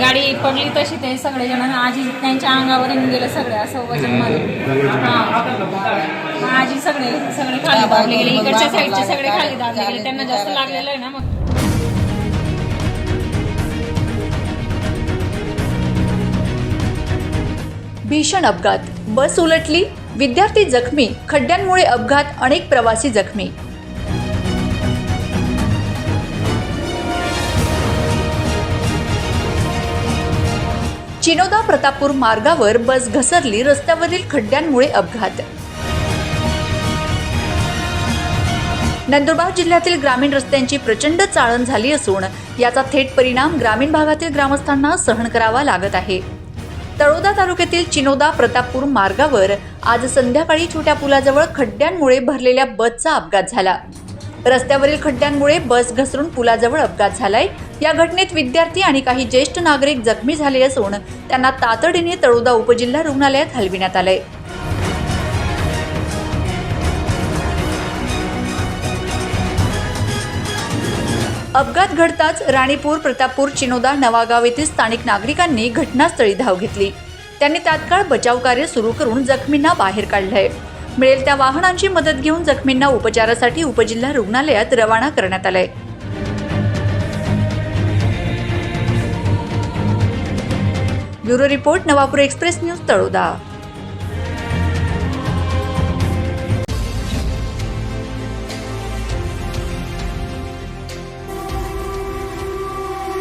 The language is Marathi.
गाडी पडली तशी ते सगळे जण आजी त्यांच्या अंगावर येऊन गेले सगळे असं वजनमध्ये हा. आजी सगळे सगळे खाली दाबले गेले इकडच्या साईडचे सगळे खाली दाबले गेले त्यांना जास्त लागलेलं आहे ना मग. भीषण अपघात. बस उलटली विद्यार्थी जखमी खड्ड्यांमुळे अपघात अनेक प्रवासी जखमी. चिनोदा प्रतापपूर मार्गावर बस घसरली रस्त्यावरील खड्ड्यांमुळे अपघात. नंदुरबार जिल्ह्यातील ग्रामीण रस्त्यांची प्रचंड चाळण झाली असून याचा थेट परिणाम ग्रामीण भागातील ग्रामस्थांना सहन करावा लागत आहे. तळोदा तालुक्यातील चिनोदा प्रतापपूर मार्गावर आज संध्याकाळी छोट्या पुलाजवळ खड्ड्यांमुळे भरलेल्या बसचा अपघात झाला. रस्त्यावरील खड्ड्यांमुळे बस घसरून पुलाजवळ अपघात झालाय. या घटनेत विद्यार्थी आणि काही ज्येष्ठ नागरिक जखमी झाले असून त्यांना तातडीने तळोदा उपजिल्हा रुग्णालयात हलविण्यात आले अपघात घडताच राणीपूर प्रतापपूर चिनोदा नवागाव येथील स्थानिक नागरिकांनी घटनास्थळी धाव घेतली. त्यांनी तात्काळ बचाव कार्य सुरू करून जखमींना बाहेर काढलंय. मिळेल त्या वाहनांची मदत घेऊन जखमींना उपचारासाठी उपजिल्हा रुग्णालयात रवाना करण्यात आलंय. Bureau report Navapur express news Taloda.